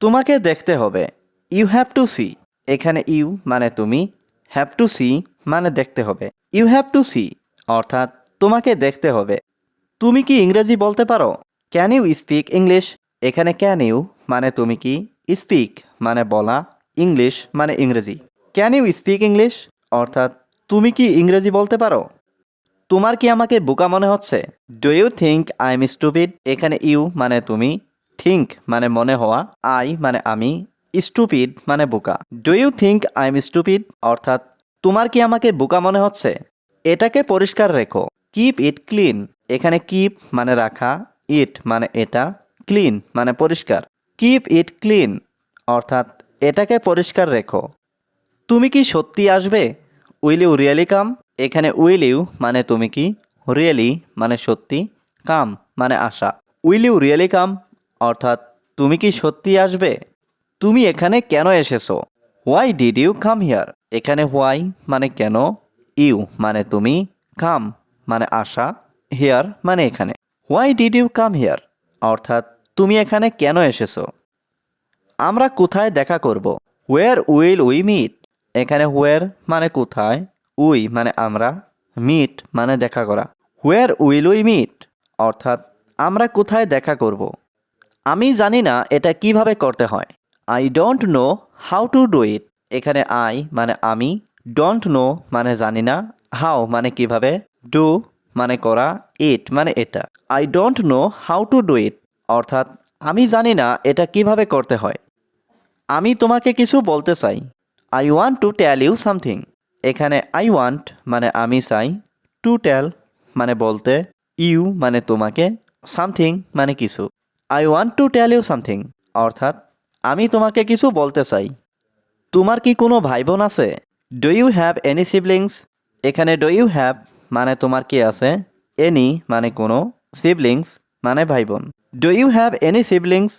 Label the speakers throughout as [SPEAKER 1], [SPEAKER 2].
[SPEAKER 1] তোমাকে দেখতে হবে। ইউ হ্যাভ টু সি এখানে ইউ মানে তুমি হ্যাভ টু সি মানে দেখতে হবে। ইউ হ্যাভ টু সি অর্থাৎ তোমাকে দেখতে হবে। তুমি কি ইংরেজি বলতে পারো? ক্যান ইউ স্পিক ইংলিশ এখানে ক্যান ইউ মানে তুমি কি স্পিক মানে বলা ইংলিশ মানে ইংরেজি। ক্যান ইউ স্পিক ইংলিশ অর্থাৎ তুমি কি ইংরেজি বলতে পারো? তোমার কি আমাকে বোকা মনে হচ্ছে? Do you think I am stupid এখানে ইউ মানে তুমি থিঙ্ক মানে মনে হওয়া আই মানে আমি স্টুপিড মানে বোকা। Do you think I am stupid অর্থাৎ, তোমার কি আমাকে বোকা মনে হচ্ছে? এটাকে পরিষ্কার রেখো। কিপ ইট ক্লিন এখানে কিপ মানে রাখা ইট মানে এটা ক্লিন মানে পরিষ্কার। কিপ ইট ক্লিন অর্থাৎ, এটাকে পরিষ্কার রেখো। তুমি কি সত্যি আসবে? উইল ইউ রিয়েলি কাম এখানে উইল ইউ মানে তুমি কি? রিয়েলি মানে সত্যি কাম মানে আসা উইল ইউ রিয়েলি কাম অর্থাৎ, তুমি কি সত্যি আসবে? তুমি এখানে কেন এসেছ? Why did you come here এখানে হোয়াই মানে কেন? ইউ মানে তুমি? কাম মানে আসা? হিয়ার মানে এখানে। Why did you come here অর্থাৎ, তুমি এখানে কেন এসেছ? আমরা কোথায় দেখা করব? ওয়ের উইল উই মিট এখানে হোয়ার মানে কোথায়? উই মানে আমরা? মিট মানে দেখা করা। হোয়ার উইল উই মিট অর্থাৎ, আমরা কোথায় দেখা করব? আমি জানি না এটা কীভাবে করতে হয়। I don't know how to do it এখানে আই মানে আমি ডোন্ট নো মানে জানি না হাউ মানে কীভাবে ডু মানে করা ইট মানে এটা। I don't know how to do it অর্থাৎ, আমি জানি না এটা কীভাবে করতে হয়। আমি তোমাকে কিছু বলতে চাই। I want to tell you something এখানে আই ওয়ান্ট মানে আমি চাই টু টেল মানে বলতে ইউ মানে তোমাকে সামথিং মানে কিছু। I want to tell you something অর্থাৎ, আমি তোমাকে কিছু বলতে চাই। তোমার কি কোনো ভাই বোন আছে? Do you have any siblings এখানে ডু ইউ হ্যাভ মানে তোমার কি আছে? এনি মানে কোনো সিবলিংস মানে ভাই বোন do you have any siblings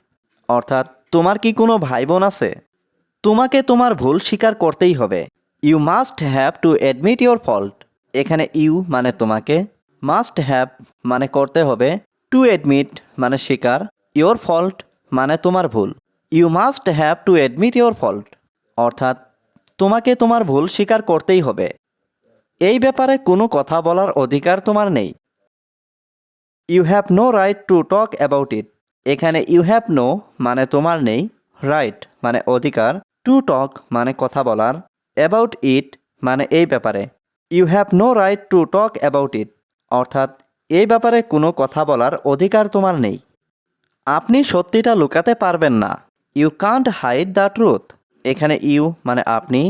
[SPEAKER 1] অর্থাৎ, তোমার কি কোনো ভাই বোন আছে? তোমাকে তোমার ভুল স্বীকার করতেই হবে। You must have to admit your fault এখানে ইউ মানে তোমাকে। মাস্ট হ্যাভ মানে করতে হবে। টু অ্যাডমিট মানে স্বীকার। ইওর ফল্ট মানে তোমার ভুল। You must have to admit your fault অর্থাৎ, তোমাকে তোমার ভুল স্বীকার করতেই হবে। এই ব্যাপারে কোনো কথা বলার অধিকার তোমার নেই। You have no right to talk about it এখানে ইউ হ্যাভ নো মানে তোমার নেই রাইট মানে অধিকার টু টক মানে কথা বলার অ্যাবাউট ইট মানে এই ব্যাপারে। You have no right to talk about it অর্থাৎ, এই ব্যাপারে কোনো কথা বলার অধিকার তোমার নেই। আপনি সত্যিটা লুকাতে পারবেন না। You can't hide the truth এখানে ইউ মানে আপনি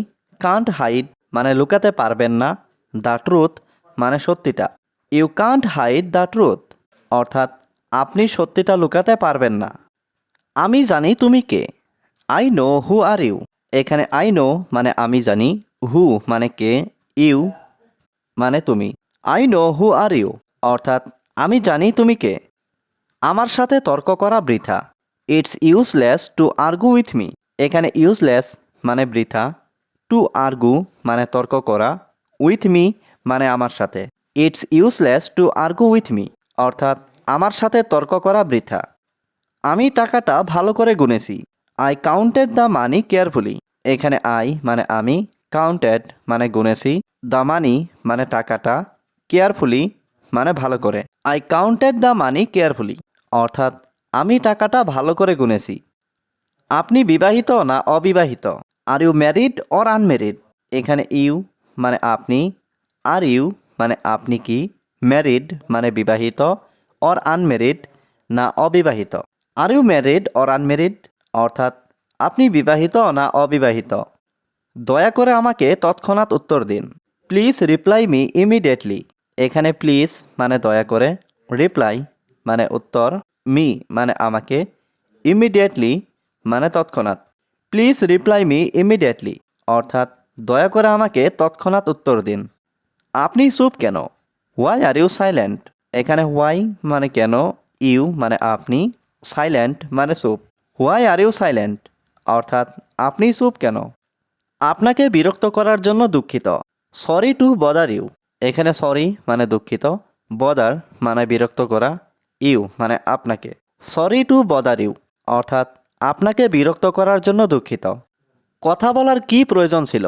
[SPEAKER 1] কান্ট হাইড মানে লুকাতে পারবেন না। দ্য ট্রুথ মানে সত্যিটা। You can't hide the truth অর্থাৎ আপনি সত্যিটা লুকাতে পারবেন না। আমি জানি তুমি কে। I know who are you এখানে আই নো মানে আমি জানি হু মানে কে ইউ মানে তুমি। I know who are you অর্থাৎ আমি জানি তুমি কে। আমার সাথে তর্ক করা বৃথা। It's useless to argue with me এখানে ইউজলেস মানে বৃথা। টু আর্গু মানে তর্ক করা। উইথ মি মানে আমার সাথে। It's useless to argue with me অর্থাৎ, আমার সাথে তর্ক করা বৃথা। আমি টাকাটা ভালো করে গুনেছি। I counted the money carefully এখানে আই মানে আমি কাউন্টেড মানে গুনেছি। দ্য মানি মানে টাকাটা কেয়ারফুলি মানে ভালো করে। I counted the money carefully অর্থাৎ আমি টাকাটা ভালো করে গুনেছি। আপনি বিবাহিত না অবিবাহিত? Are you married or unmarried এখানে ইউ মানে আপনি, আর ইউ মানে আপনি কি? ম্যারিড মানে বিবাহিত অর আনম্যারিড না অবিবাহিত? Are you married or unmarried অর্থাৎ আপনি বিবাহিত না অবিবাহিত? দয়া করে আমাকে তৎক্ষণাৎ উত্তর দিন। প্লিজ রিপ্লাই মি ইমিডিয়েটলি এখানে প্লিজ মানে দয়া করে রিপ্লাই মানে উত্তর, মি মানে আমাকে, ইমিডিয়েটলি মানে তৎক্ষণাৎ। প্লিজ রিপ্লাই মি ইমিডিয়েটলি অর্থাৎ, দয়া করে আমাকে তৎক্ষণাৎ উত্তর দিন। আপনি চুপ কেন? হোয়াই আর ইউ সাইলেন্ট এখানে হোয়াই মানে কেন? ইউ মানে আপনি সাইলেন্ট মানে চুপ। হোয়াই আর ইউ সাইলেন্ট অর্থাৎ, আপনি চুপ কেন? আপনাকে বিরক্ত করার জন্য দুঃখিত। সরি টু বদার ইউ এখানে সরি মানে দুঃখিত। বদার মানে বিরক্ত করা। ইউ মানে আপনাকে। সরি টু বদার ইউ, অর্থাৎ আপনাকে বিরক্ত করার জন্য দুঃখিত। কথা বলার কি প্রয়োজন ছিল?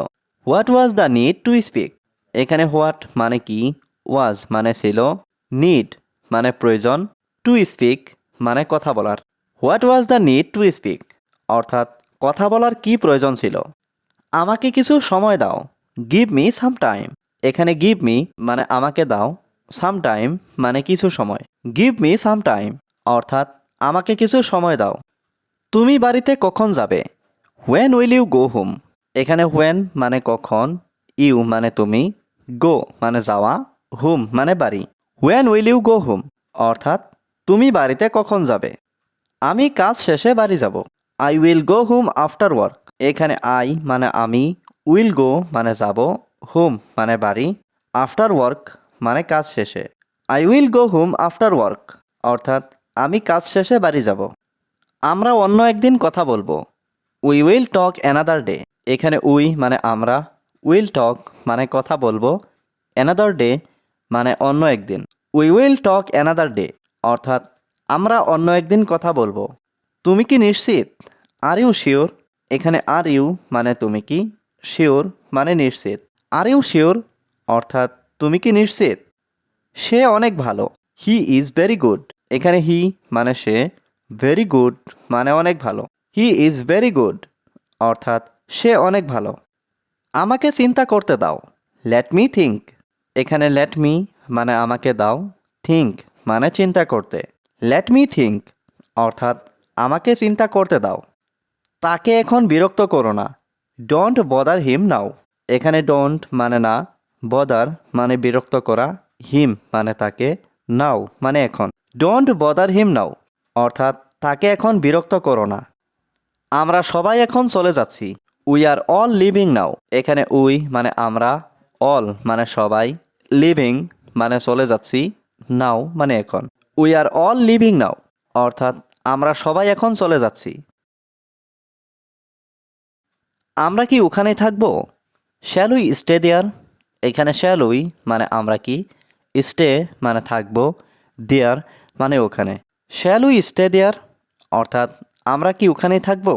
[SPEAKER 1] What was the need to speak? এখানে হোয়াট মানে কি, ওয়াজ মানে ছিল নিড মানে প্রয়োজন, টু স্পিক মানে কথা বলার। What was the need to speak? অর্থাৎ কথা বলার কি প্রয়োজন ছিল? আমাকে কিছু সময় দাও, গিভ মি সাম টাইম। এখানে গিভ মি মানে আমাকে দাও সাম টাইম মানে কিছু সময়। গিভ মি সাম টাইম অর্থাৎ আমাকে কিছু সময় দাও। তুমি বাড়িতে কখন যাবে? When will you go home এখানে হোয়েন মানে কখন ইউ মানে তুমি গো মানে যাওয়া হোম মানে বাড়ি। When will you go home অর্থাৎ তুমি বাড়িতে কখন যাবে? আমি কাজ শেষে বাড়ি যাব। I will go home after work এখানে আই মানে আমি উইল গো মানে যাব হোম মানে বাড়ি আফটার ওয়ার্ক মানে কাজ শেষে। I will go home after work অর্থাৎ আমি কাজ শেষে বাড়ি যাব। আমরা অন্য একদিন কথা বলব। We will talk another day এখানে উই মানে আমরা। উইল টক মানে কথা বলব। অ্যানাদার ডে মানে অন্য একদিন। We will talk another day অর্থাৎ আমরা অন্য একদিন কথা বলব। তুমি কি নিশ্চিত? আর ইউ শিওর এখানে আর ইউ মানে তুমি কি? শিওর মানে নিশ্চিত। আর ইউ শিওর অর্থাৎ তুমি কি নিশ্চিত? সে অনেক ভালো। হি ইজ ভেরি গুড এখানে হি মানে সে ভেরি গুড মানে অনেক ভালো। হি ইজ ভেরি গুড অর্থাৎ সে অনেক ভালো। আমাকে চিন্তা করতে দাও। লেট মি থিঙ্ক এখানে লেট মি মানে আমাকে দাও। থিঙ্ক মানে চিন্তা করতে। লেট মি থিঙ্ক অর্থাৎ আমাকে চিন্তা করতে দাও। তাকে এখন বিরক্ত করো না। ডোন্ট বদার হিম নাও এখানে ডোন্ট মানে না। বদার মানে বিরক্ত করা, হিম মানে তাকে নাও মানে এখন। ডোন্ট বদার হিম নাও অর্থাৎ তাকে এখন বিরক্ত করো না। আমরা সবাই এখন চলে যাচ্ছি। We are all leaving now এখানে উই মানে আমরা অল মানে সবাই লিভিং মানে চলে যাচ্ছি নাও মানে এখন। We are all leaving now অর্থাৎ আমরা সবাই এখন চলে যাচ্ছি। আমরা কি ওখানেই থাকব? শ্যালুই স্টে দেয়ার এখানে শ্যালুই মানে আমরা কি? স্টে মানে থাকব, দেয়ার মানে ওখানে। শ্যালুই স্টে, দেয়ার অর্থাৎ আমরা কি ওখানেই থাকব?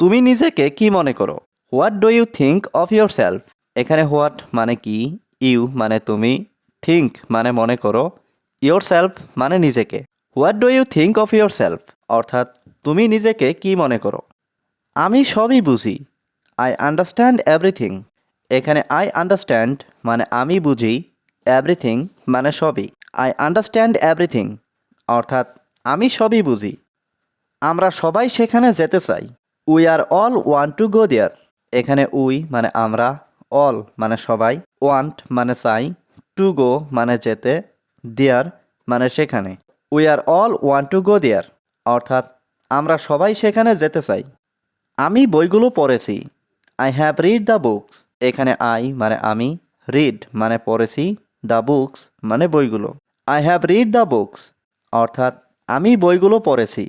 [SPEAKER 1] তুমি নিজেকে কি মনে করো? What do you think of yourself এখানে হোয়াট মানে কি? ইউ মানে তুমি। থিঙ্ক মানে মনে করো। ইয়োর সেলফ মানে নিজেকে। What do you think of yourself অর্থাৎ তুমি নিজেকে কি মনে করো? আমি সবই বুঝি। আই আন্ডারস্ট্যান্ড এভরিথিং এখানে আই আন্ডারস্ট্যান্ড মানে আমি বুঝি এভরিথিং মানে সবই। আই আন্ডারস্ট্যান্ড এভরিথিং অর্থাৎ আমি সবই বুঝি। আমরা সবাই সেখানে যেতে চাই। We are all want to go there এখানে উই মানে আমরা অল মানে সবাই ওয়ান্ট মানে চাই টু গো মানে যেতে দেয়ার মানে সেখানে। We are all want to go there অর্থাৎ আমরা সবাই সেখানে যেতে চাই। আমি বইগুলো পড়েছি। I have read the books এখানে আই মানে আমি রিড মানে পড়েছি দ্য বুকস মানে বইগুলো। I have read the books অর্থাৎ আমি বইগুলো পড়েছি।